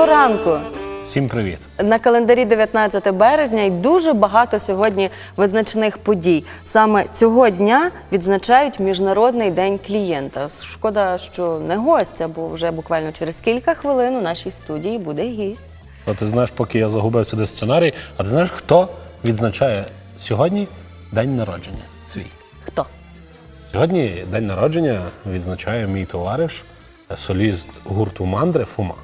Доброго ранку. Всім привіт. На календарі 19 березня і дуже багато сьогодні визначених подій. Саме цього дня відзначають Міжнародний день клієнта. Шкода, що не гостя, бо вже буквально через кілька хвилин у нашій студії буде гість. От ти знаєш, поки я загубив сюди сценарій, а ти знаєш, хто відзначає сьогодні день народження свій? Хто? Сьогодні день народження відзначає мій товариш, соліст гурту Мандри Фума.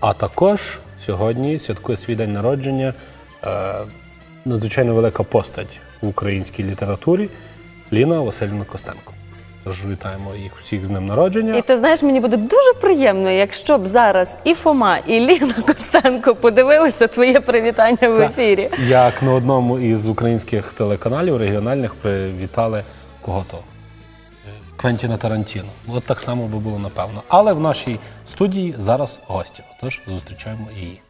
А також сьогодні святкує свій день народження е, надзвичайно велика постать в українській літературі Ліна Васильівна Костенко. Тож вітаємо їх всіх з днем народження. І ти знаєш, мені буде дуже приємно, якщо б зараз і Фома, і Ліна Костенко подивилися твоє привітання в Так. ефірі. Як на одному із українських телеканалів регіональних привітали кого то? Квентіна Тарантіно. От так само би було напевно. Але в нашій студії зараз гості. Тож зустрічаємо її.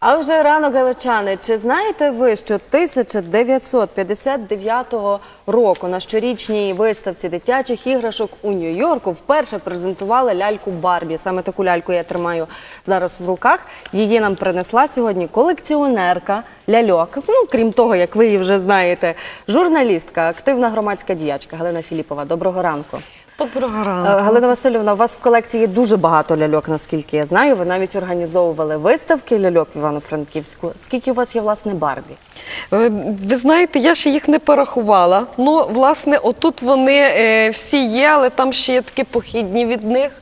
А вже ранок галичани. Чи знаєте ви, що 1959 року на щорічній виставці дитячих іграшок у Нью-Йорку вперше презентували ляльку Барбі? Саме таку ляльку я тримаю зараз в руках. Її нам принесла сьогодні колекціонерка ляльок. Ну крім того, як ви її вже знаєте, журналістка, активна громадська діячка Галина Філіпова. Доброго ранку. Доброго програла. Галина Васильівна, у вас в колекції дуже багато ляльок, наскільки я знаю. Ви навіть організовували виставки ляльок в Івано-Франківську. Скільки у вас є власне Барбі? Е, Ви знаєте, я ще їх не порахувала. Ну, власне, отут вони е, всі є, але там ще є такі похідні від них.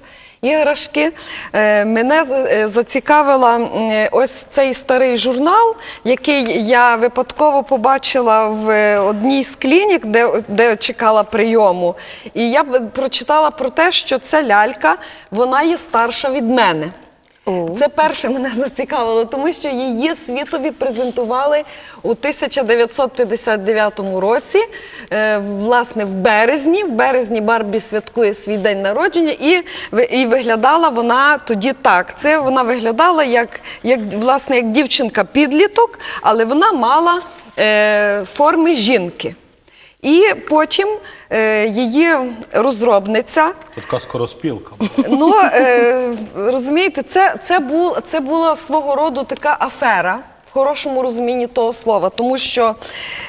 Іграшки. Е, Мене е, зацікавила ось цей старий журнал, який я випадково побачила в е, одній з клінік, де, де чекала прийому. І я прочитала про те, що ця лялька вона є старша від мене. Це перше мене зацікавило, тому що її світові презентували у 1959 році, е, власне, в березні. В березні Барбі святкує свій день народження, і, і виглядала вона тоді так. Це вона виглядала як, як власне як дівчинка-підліток, але вона мала е, форми жінки. І потім е, її розробниця така скороспілка. Ну е, розумієте, це, це, бу, це була свого роду така афера. В хорошому розумінні того слова, тому що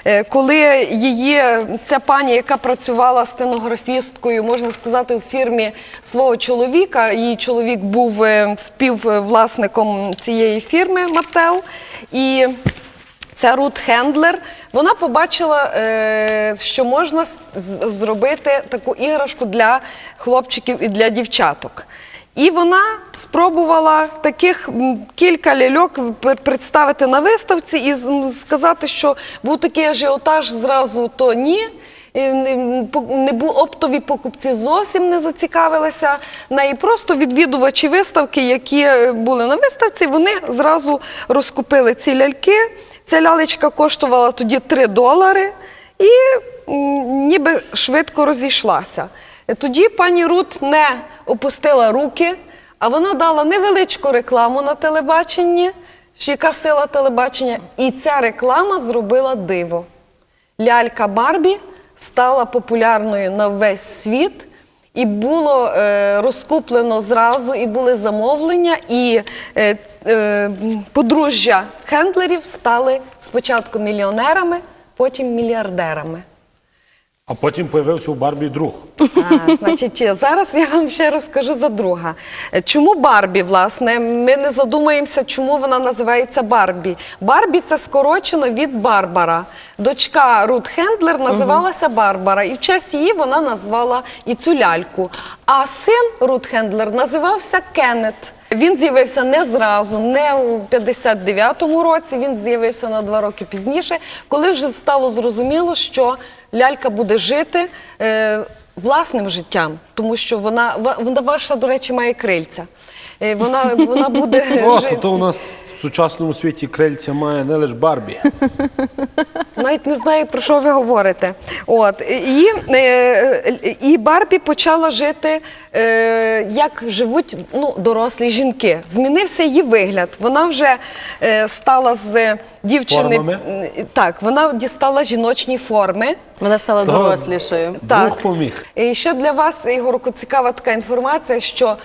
е, коли її ця пані, яка працювала стенографісткою, можна сказати, у фірмі свого чоловіка, її чоловік був е, співвласником цієї фірми Мател, і Ця Рут Хендлер, вона побачила, е, що можна зробити таку іграшку для хлопчиків і для дівчаток. І вона спробувала таких кілька ляльок представити на виставці і сказати, що був такий ажіотаж зразу, то ні. Не- по- не бу оптові покупці зовсім не зацікавилися неї. Просто відвідувачі виставки, які е, були на виставці, вони зразу розкупили ці ляльки. Ця лялечка коштувала тоді 3 долари і ніби швидко розійшлася. Тоді пані Рут не опустила руки, а вона дала невеличку рекламу на телебаченні, яка сила телебачення, і ця реклама зробила диво лялька Барбі стала популярною на весь світ. І було е, розкуплено зразу, і були замовлення, і е, е, подружжя хендлерів стали спочатку мільйонерами, потім мільярдерами. А потім появився у Барбі друг. А, значить, зараз я вам ще розкажу за друга. Чому Барбі, власне? Ми не задумаємося, чому вона називається Барбі. Барбі це скорочено від Барбара. Дочка Рут Хендлер називалася Барбара, і в честь її вона назвала і цю ляльку. А син Рут Хендлер називався Кеннет. Він з'явився не зразу, не у 59-му році. Він з'явився на два роки пізніше, коли вже стало зрозуміло, що лялька буде жити е, власним життям, тому що вона, вона ваша, до речі, має крильця. Е, Вона, вона буде О, то, жити. то у нас в сучасному світі крильця має не лише Барбі. Навіть не знаю, про що ви говорите. От і, е, і Барбі почала жити, е, як живуть ну, дорослі жінки. Змінився її вигляд. Вона вже е, стала з дівчини. Формами? Так, вона дістала жіночні форми. Вона стала дорослішою. Так. Бог поміг. І ще для вас, Ігорку, цікава така інформація, що е,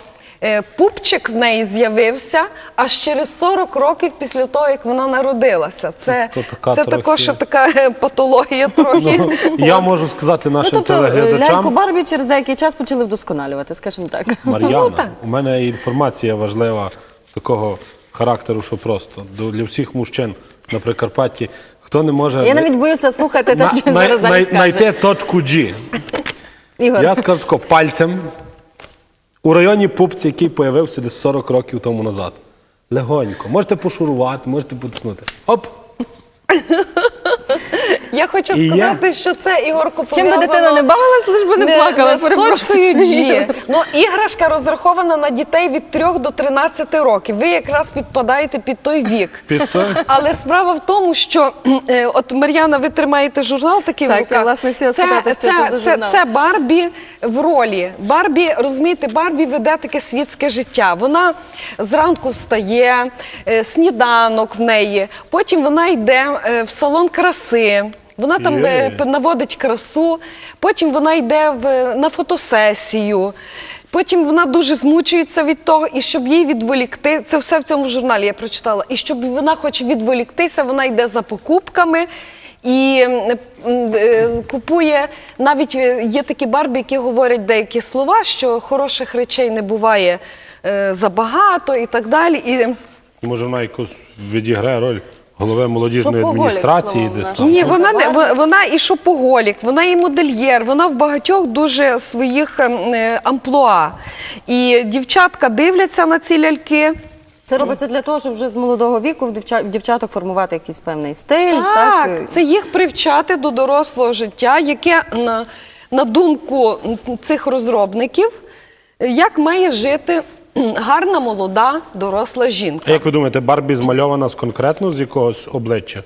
пупчик в неї з'явився аж через 40 років після того, як вона народилася. Це, То така це трохи- також така е, патологія трохи. Ну, я можу сказати Ну, нашим тобто е, ляльку телеглядачам. Барбі через деякий час почали вдосконалювати, скажімо так. Мар'яна, так. у мене інформація важлива такого характеру, що просто До- для всіх мужчин на Прикарпатті, хто не може Я навіть боюся слухати те, на- що най- зараз далі най- скаже. знайти точку G. Ігор, Я скажу тако пальцем у районі пупці, який появився десь 40 років тому назад. Легонько. Можете пошурувати, можете потиснути. Оп! Я хочу І я- сказати, що це Ігорку чим би пов'язано дитина не бавилась, лиш би не плакала. з точкою G. Ну, іграшка розрахована на дітей від 3 до 13 років. Ви якраз підпадаєте під той вік. Під той? Але справа в тому, що е, от Мар'яна, ви тримаєте журнал такий Так, в я, власне, хотіла це, спитати, що це за журнал. це Барбі в ролі. Барбі, розумієте, Барбі веде таке світське життя. Вона зранку встає, е, сніданок в неї, потім вона йде е, в салон краси. Вона там е, наводить красу, потім вона йде в, на фотосесію. Потім вона дуже змучується від того, і щоб їй відволікти, це все в цьому журналі я прочитала. І щоб вона хоче відволіктися, вона йде за покупками і е, купує. Навіть е, є такі барбі, які говорять деякі слова, що хороших речей не буває е, забагато і так далі. І Може, вона якось відіграє роль голови молодіжної Шопоголік, адміністрації словом десь там. Ні, вона не во- вона і шопоголік, вона і модельєр, вона в багатьох дуже своїх ем, е, амплуа. І дівчатка дивляться на ці ляльки. Це робиться для того, щоб вже з молодого віку в дівча- в дівчаток формувати якийсь певний стиль. Так, Так, це їх привчати до дорослого життя, яке на, на думку цих розробників, як має жити гарна молода доросла жінка. А як ви думаєте, Барбі змальована з конкретно з якогось обличчя?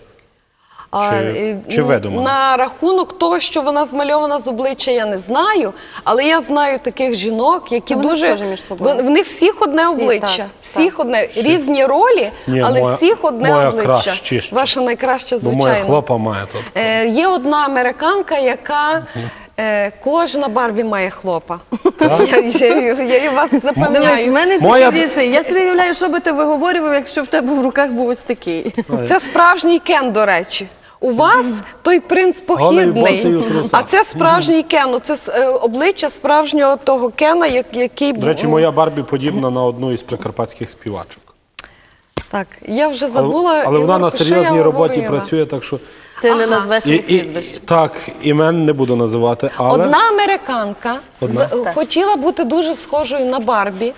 А, Чи- е, чи видумано? На рахунок того, що вона змальована з обличчя, я не знаю. Але я знаю таких жінок, які вони дуже схожі між собою. Вон- В них всіх одне Всі, обличчя. так, всіх так. одне різні ролі, Ні, але моя- всіх одне моя обличчя. кращіше. Ваша найкраща, Бо моя хлопа має тут. Е, є одна американка, яка е, кожна Барбі має хлопа. Я, я, я, я вас Дивись, в запевняю. мене Моя- цікавіше. Я собі уявляю, що би ти виговорював, якщо в тебе в руках був ось такий. Це справжній кен, до речі. У вас той принц босий похідний, у трусах. а це справжній кен. Це е, обличчя справжнього того кена, як- який До речі, моя Барбі подібна на одну із прикарпатських співачок. так. Я вже Але, забула. але вона на що серйозній роботі говорила. працює, так що. Ти не назвеш її прізвище. так, імен не буду називати, але Одна американка Одна? з- хотіла бути дуже схожою на Барбі.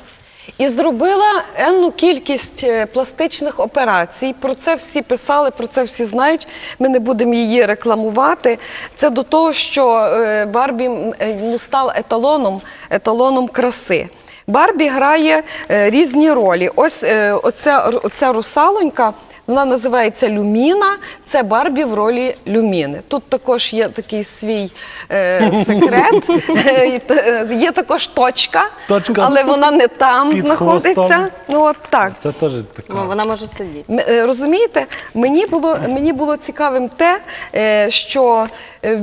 І зробила енну кількість е, пластичних операцій. Про це всі писали, про це всі знають. Ми не будемо її рекламувати. Це до того, що е, Барбі м, е, ну, стала еталоном, еталоном краси. Барбі грає е, різні ролі. Ось е, оця, оця русалонька. Вона називається Люміна. Це Барбі в ролі Люміни. Тут також є такий свій е, секрет. Е, е, є також точка, Точка але вона не там під знаходиться. хвостом. Ну от так. це теж така. Ну, вона може сидіти. М- е, Розумієте, мені було, мені було цікавим те, е, що е,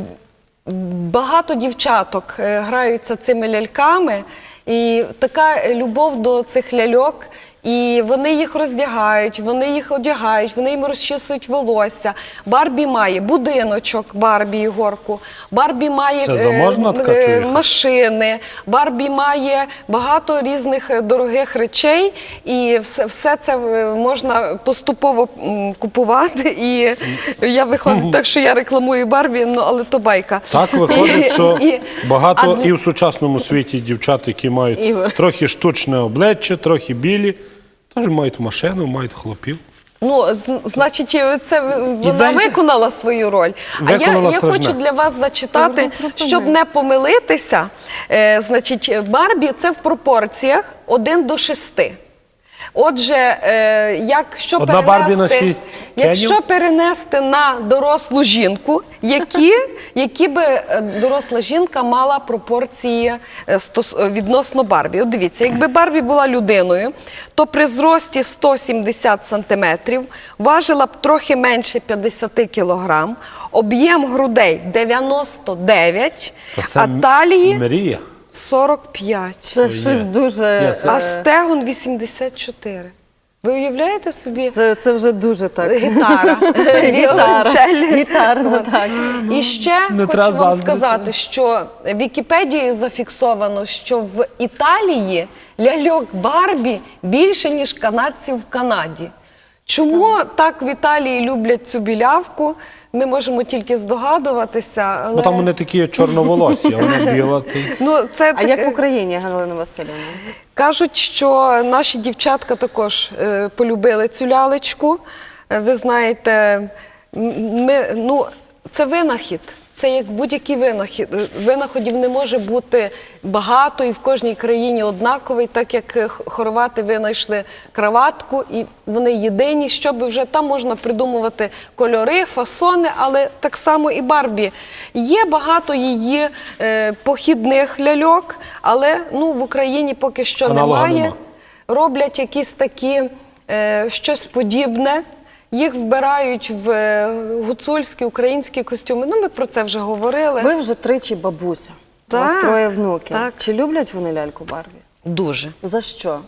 багато дівчаток е, граються цими ляльками, і така любов до цих ляльок. І вони їх роздягають, вони їх одягають, вони їм розчісують волосся. Барбі має будиночок, Барбі Ігорку. Барбі має Це е, така е, машини. Барбі має багато різних е, дорогих речей, і все, все це е, можна поступово м, купувати. І я виходить так, що я рекламую Барбі, ну але то байка. Так виходить, що І- багато і в сучасному світі дівчат, які мають Ігор. трохи штучне обличчя, трохи білі, теж мають машину, мають хлопів. Ну, з- значить, е, це вона виконала свою роль. А Виконала я, я страшне. хочу для вас зачитати, Добре, щоб не помилитися. Е, значить, Барбі це в пропорціях 1 до 6. Отже, е, якщо Одна Барбі на перенести, шість якщо Кенів? перенести на дорослу жінку, які, які би е, доросла жінка мала пропорції е, стос- е, відносно Барбі. От дивіться, якби Барбі була людиною, то при зрості 170 сантиметрів важила б трохи менше 50 кілограм, об'єм грудей 99, То це а м- талії Мрія. 45. Це щось дуже. Це- А е, стегон 84. Ви уявляєте собі? Це, це вже дуже так. Гітара. Гітара. Віолончель. Гітарно, так. І ще Не хочу треба вам сказати, що Вікіпедією зафіксовано, що в Італії ляльок Барбі більше, ніж канадців в Канаді. Чому так в Італії люблять цю білявку? Ми можемо тільки здогадуватися. Але... Ну там вони такі чорноволосі, а вона біла. Ну, це А так- як в Україні, Галина Васильівна? Кажуть, що наші дівчатка також е, полюбили цю лялечку. Е, Ви знаєте, м- ми, ну, це винахід. Це як будь-який винахід. Е, Винаходів не може бути багато і в кожній країні однаковий, так як е, хорвати винайшли краватку, і вони єдині, щоб вже там можна придумувати кольори, фасони, але так само і Барбі. Є багато її е, похідних ляльок, але ну, в Україні поки що Аналога немає. нема. Роблять якісь такі е, щось подібне. Їх вбирають в е, гуцульські українські костюми. Ну, ми про це вже говорили. Ви вже тричі бабуся. У вас троє внуки. так. Чи люблять вони ляльку Барбі? Дуже. За що?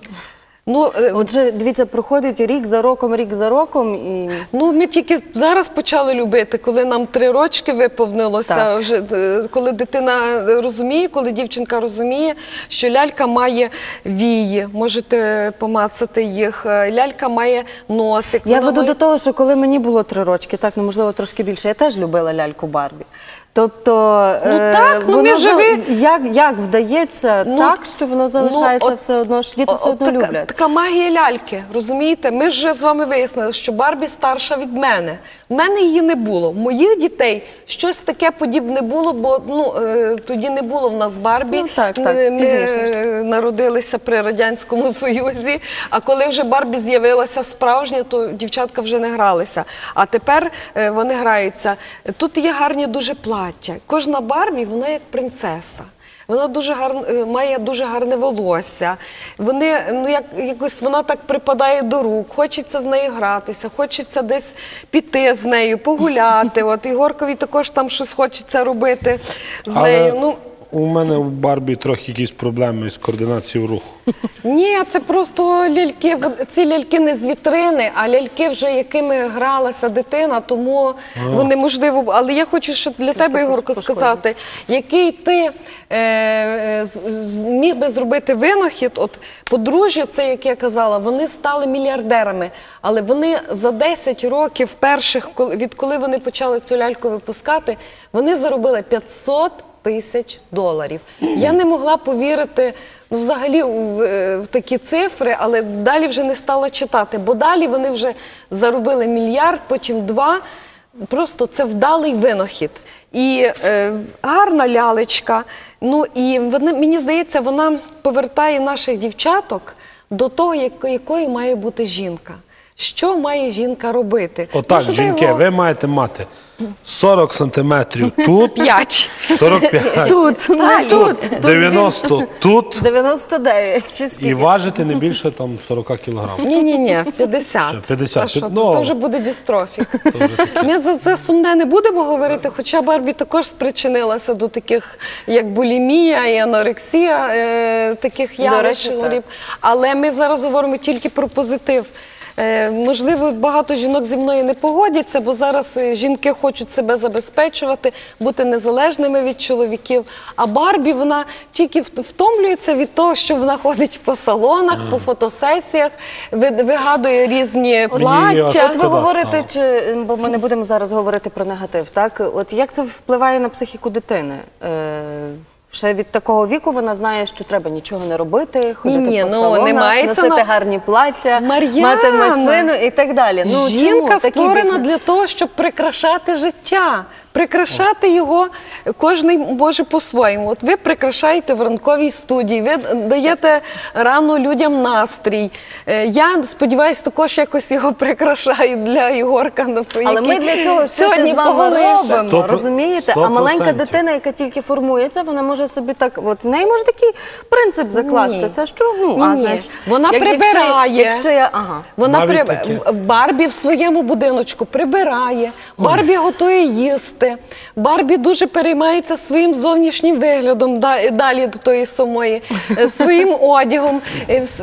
Ну, е, Отже, дивіться, проходить рік за роком, рік за роком, і Ну, ми тільки зараз почали любити, коли нам три рочки виповнилося. Так. Вже е, коли дитина розуміє, коли дівчинка розуміє, що лялька має вії, можете помацати їх. е, Лялька має носик. я вона веду має... до того, що коли мені було три рочки, так ну можливо трошки більше, я теж любила ляльку Барбі. Тобто, Ну, так, ну, воно ми живі. як, як вдається Ну, так, що воно залишається ну, от- все одно, що діти все одно люблять. Така магія ляльки, розумієте? Ми вже з вами вияснили, що Барбі старша від мене. В мене її не було. Моїх дітей щось таке подібне було, бо ну е, тоді не було в нас Барбі. Ну, так, так, Ми, пізніше. е, народилися при радянському союзі. А коли вже Барбі з'явилася справжня, то дівчатка вже не гралися. А тепер е, вони граються. Тут є гарні дуже плаття. Кожна Барбі, вона як принцеса. Вона дуже гарно е, має дуже гарне волосся. Вони ну як якось вона так припадає до рук. Хочеться з нею гратися, хочеться десь піти з нею, погуляти. От Ігоркові також там щось хочеться робити з Але нею. Ну у мене у Барбі трохи якісь проблеми з координацією руху. ні, це просто ляльки. Вон- Ці ляльки не з вітрини, а ляльки, вже якими гралася дитина, тому вони можливо. Але я хочу ще для тебе, Ігорко, пошкоджені. сказати, який ти е, е, з- з- міг би зробити винахід. От подружжя, це як я казала, вони стали мільярдерами, але вони за 10 років перших, коли- відколи вони почали цю ляльку випускати, вони заробили 500 тисяч доларів. Я не могла повірити ну, взагалі в, е, в такі цифри, але далі вже не стала читати, бо далі вони вже заробили мільярд, потім два. Просто це вдалий винахід. І е, гарна лялечка. Ну і вона, мені здається, вона повертає наших дівчаток до того, яко- якою має бути жінка. Що має жінка робити? Отак, Можливо, жінки, ви маєте мати 40 сантиметрів тут, п'ять. 45, Тут, не тут. тут 90 тут 99 чи і скільки? важити не більше там 40 кілограм. Ні, ні, ні, 50. Ще 50. Та що, це, Ну, то вже буде дістрофік. Ми за це сумне не будемо говорити, хоча Барбі також спричинилася до таких, як булімія і анорексія, е, таких явищ. речі, так. говорив. Але ми зараз говоримо тільки про позитив. Е, можливо, багато жінок зі мною не погодяться, бо зараз е, жінки хочуть себе забезпечувати, бути незалежними від чоловіків. А Барбі вона тільки втомлюється від того, що вона ходить по салонах, по фотосесіях, вигадує різні плаття. от ви говорите, чи бо ми не будемо зараз говорити про негатив, так? От як це впливає на психіку дитини? Ще від такого віку вона знає, що треба нічого не робити, ходити Ні-ні, по ну, салонах, не мається носити на- гарні плаття, Мар'яна! мати машину і так далі. Ну, Жінка чому створена для того, щоб прикрашати життя. Прикрашати його кожен може по-своєму. От ви прикрашаєте в ранковій студії, ви даєте рано людям настрій. Е, Я сподіваюся, також якось його прикрашаю для Ігорка. Але ми для цього сьогодні із вами робимо, розумієте? А маленька дитина, яка тільки формується, вона може собі так, от в неї може такий принцип закластися, що ну, а Ні. значить, Вона як- прибирає. Якщо я, ага. Вона при... Барбі в своєму будиночку прибирає, Барбі готує їсти. Барбі дуже переймається своїм зовнішнім виглядом далі до тої самої, е, своїм одягом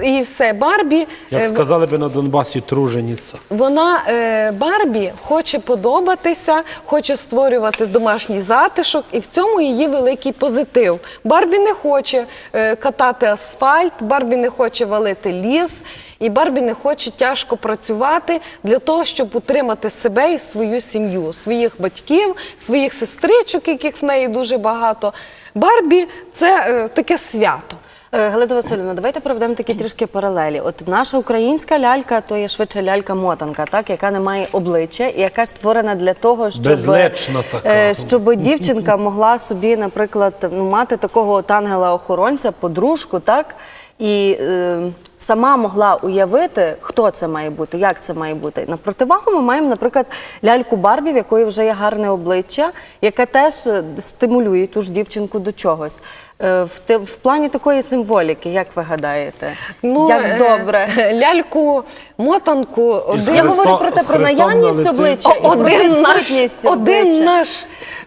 і все. Барбі Як е, сказали би на Донбасі, труженіця. вона е, Барбі хоче подобатися, хоче створювати домашній затишок, і в цьому її великий позитив. Барбі не хоче е, катати асфальт, Барбі не хоче валити ліс, і Барбі не хоче тяжко працювати для того, щоб утримати себе і свою сім'ю, своїх батьків, своїх сестричок, яких в неї дуже багато. Барбі це е, таке свято. Е, Галина Васильівна, давайте проведемо такі трішки паралелі. От наша українська лялька то є швидше лялька-мотанка, так яка не має обличчя, і яка створена для того, щоб, така. е, щоб дівчинка могла собі, наприклад, ну, мати такого от ангела-охоронця, подружку, так і е, сама могла уявити, хто це має бути, як це має бути. На противагу ми маємо, наприклад, ляльку Барбі, в якої вже є гарне обличчя, яке теж стимулює ту ж дівчинку до чогось. Е, В, те- в плані такої символіки, як ви гадаєте? як е, добре. Ляльку, мотанку, один, Я говорю про те, про наявність обличчя і О, один наш, один наш.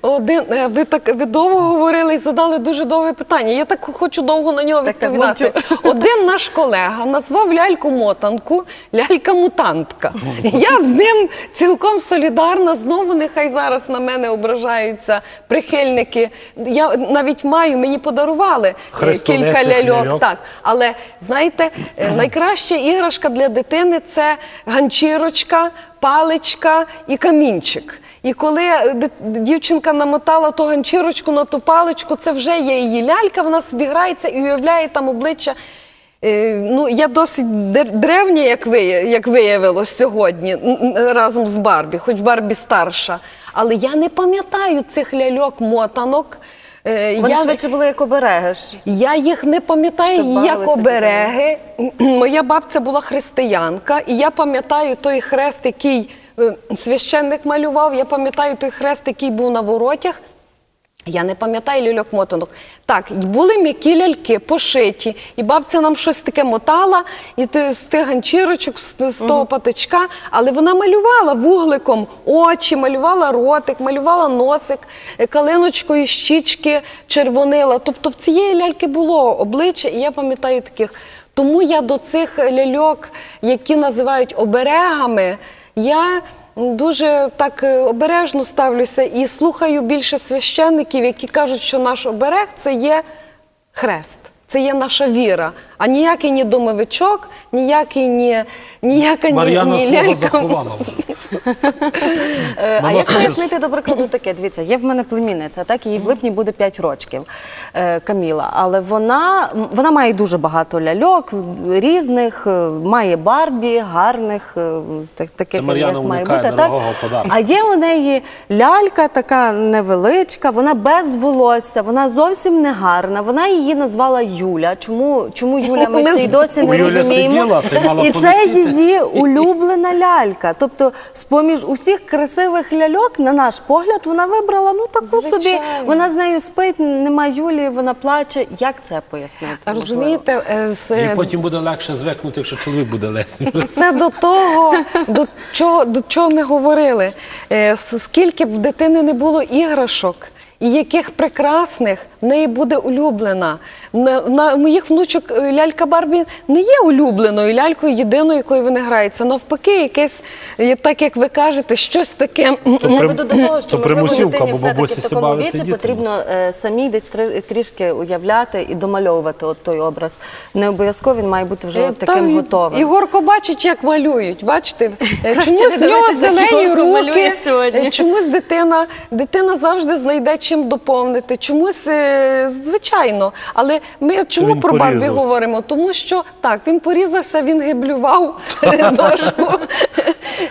Один, е, ви так ви довго говорили і задали дуже довге питання. Я так хочу довго на нього Так, так, відповідати. Один наш колега назвав ляльку мотанку лялька-мутантка. Я з ним цілком солідарна. Знову нехай зараз на мене ображаються прихильники. Я навіть маю, мені подарували е, кілька ляльок. ляльок. Так, але знаєте, е, найкраща іграшка для дитини це ганчірочка, паличка і камінчик. І коли е, дівчинка намотала ту ганчірочку на ту паличку, це вже є її лялька, вона собі грається і уявляє там обличчя. Ну, я досить древня, як, ви, як виявилось сьогодні, разом з Барбі, хоч Барбі старша. Але я не пам'ятаю цих ляльок-мотанок. Е, Вони я- швидше були як обереги ж. я їх не пам'ятаю як обереги. Моя бабця була християнка, і я пам'ятаю той хрест, який е, священник малював. Я пам'ятаю той хрест, який був на воротях. Я не пам'ятаю ляльок мотанок. Так, і були м'які ляльки, пошиті, і бабця нам щось таке мотала, і ти з тих ганчірочок, з, з того патичка, але вона малювала вугликом очі, малювала ротик, малювала носик, е, калиночкою щічки червонила. Тобто в цієї ляльки було обличчя, і я пам'ятаю таких. Тому я до цих ляльок, які називають оберегами, я дуже так е, обережно ставлюся і слухаю більше священників, які кажуть, що наш оберег це є хрест, це є наша віра. А ніякий ні домовичок, ніякий ні, ніяка ні, Мар'яна ні лялька. Е, А як пояснити, до прикладу, таке? Дивіться, є в мене племінниця, так їй в липні буде 5 років е, Каміла. Але вона, вона має дуже багато ляльок різних, е, має Барбі, гарних, е, так- таких Мар'яна як має уникає бути. Так? дорогого подарунку. А є у неї лялька така невеличка, вона без волосся, вона зовсім не гарна. Вона її назвала Юля. Чому, чому Юля? Ми всі й досі не Юлі розуміємо. сиділа, ти мала І це полетіти. її улюблена лялька. Тобто, з-поміж усіх красивих ляльок, на наш погляд, вона вибрала ну таку собі. Вона з нею спить, нема Юлі, вона плаче. Як це пояснити? Розумієте, е, з- І потім буде легше звикнути, якщо чоловік буде лесний. Це до того, до чого, до чого ми говорили. Е, Скільки б в дитини не було іграшок, і яких прекрасних в неї буде улюблена. На, на моїх внучок е, лялька Барбі не є улюбленою лялькою, єдиною, якою вони граються. Навпаки, якесь, е, так як ви кажете, щось таке. Я При- веду до того, що можливо дитині все-таки в такому віці потрібно е, самій десь трі- трішки уявляти і домальовувати от той образ. Не обов'язково він має бути вже Е, от таким там готовим. Ігорко бачить, як малюють. Бачите, Е, Краще чомусь в не нього дивитися, як зелені Ігорко малює руки. сьогодні. Е, Чомусь дитина, дитина завжди знайде чим доповнити. Чомусь е, звичайно. Але ми чому він про Барбі говоримо? Тому що так, він порізався, він гиблював дошку.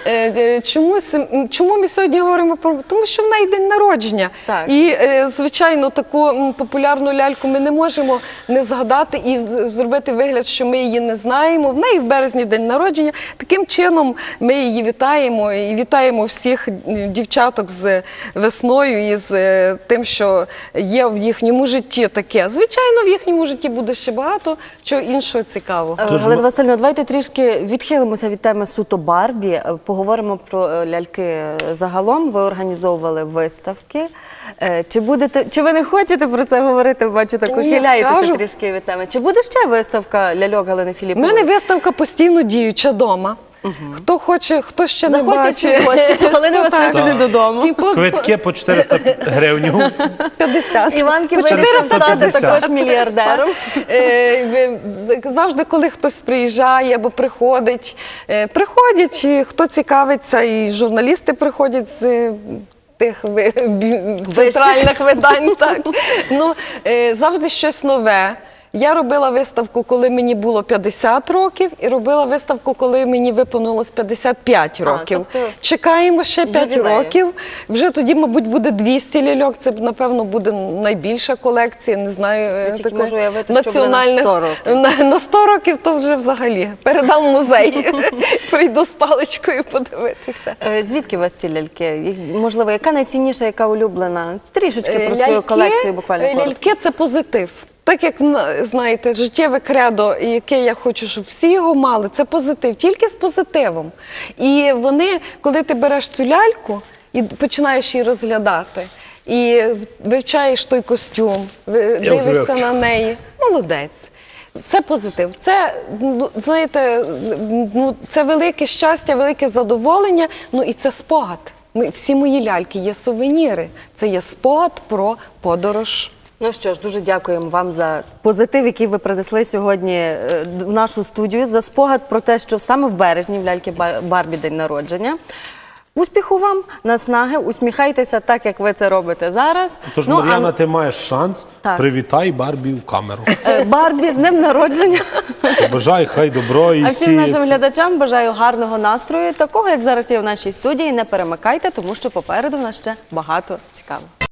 Е, е, Чомусь, чому ми сьогодні говоримо про тому, що в неї день народження. Так. І е, звичайно, таку популярну ляльку ми не можемо не згадати і з- зробити вигляд, що ми її не знаємо. В неї в березні день народження. Таким чином ми її вітаємо і вітаємо всіх дівчаток з весною і з тим, що є в їхньому житті таке. Звичайно, в їхньому житті буде ще багато чого іншого цікавого. Галина Васильівна, давайте трішки відхилимося від теми суто Барбі. Поговоримо про е, ляльки е, загалом. Ви організовували виставки. Е, Чи будете, чи ви не хочете про це говорити? Бачу, так ухиляєтеся трішки від теми. Чи буде ще виставка ляльок Галини У мене виставка постійно діюча вдома. Хто хоче, хто ще не Заходьте бачить. в гості Галини Так. Додому. Квитки по 400 гривень. 50. Іванки вирішив стати також мільярдером. Е, ви- з- Завжди, коли хтось приїжджає або приходить, е, приходять, і хто цікавиться, і журналісти приходять з. е, Тих ви- бі- центральних видань, так ну е, завжди щось нове. Я робила виставку, коли мені було 50 років, і робила виставку, коли мені виповнилось 55 років. тобто Чекаємо ще 5 ювілею. років. Вже тоді, мабуть, буде 200 ляльок. Це напевно буде найбільша колекція. Не знаю, Собі е, тільки можу уявити, що буде на національних 100 років. на, на 100 років. То вже взагалі передам в музей. Прийду з паличкою подивитися. Е, Звідки у вас ці ляльки? Можливо, яка найцінніша, яка улюблена? Трішечки Е, про свою ляльки- колекцію буквально. е, коротко. Ляльки це позитив. Так як на- знаєте, життєве кредо, яке я хочу, щоб всі його мали, це позитив, тільки з позитивом. І вони, коли ти береш цю ляльку і починаєш її розглядати, і вивчаєш той костюм, ви- дивишся на неї, молодець. Це позитив. Це ну, знаєте, ну це велике щастя, велике задоволення. Ну і це спогад. Ми всі мої ляльки є сувеніри. Це є спогад про подорож. Ну що ж, дуже дякуємо вам за позитив, який ви принесли сьогодні е, в нашу студію, за спогад про те, що саме в березні в ляльки Бар- Барбі день народження. Успіху вам, наснаги, усміхайтеся так, як ви це робите зараз. Тож, Ну, а- ти маєш шанс. Так. Привітай Барбі в камеру. Е, Барбі з днем народження. Бажай, хай добро і А всім нашим глядачам бажаю гарного настрою, такого як зараз є в нашій студії. Не перемикайте, тому що попереду в нас ще багато цікавого.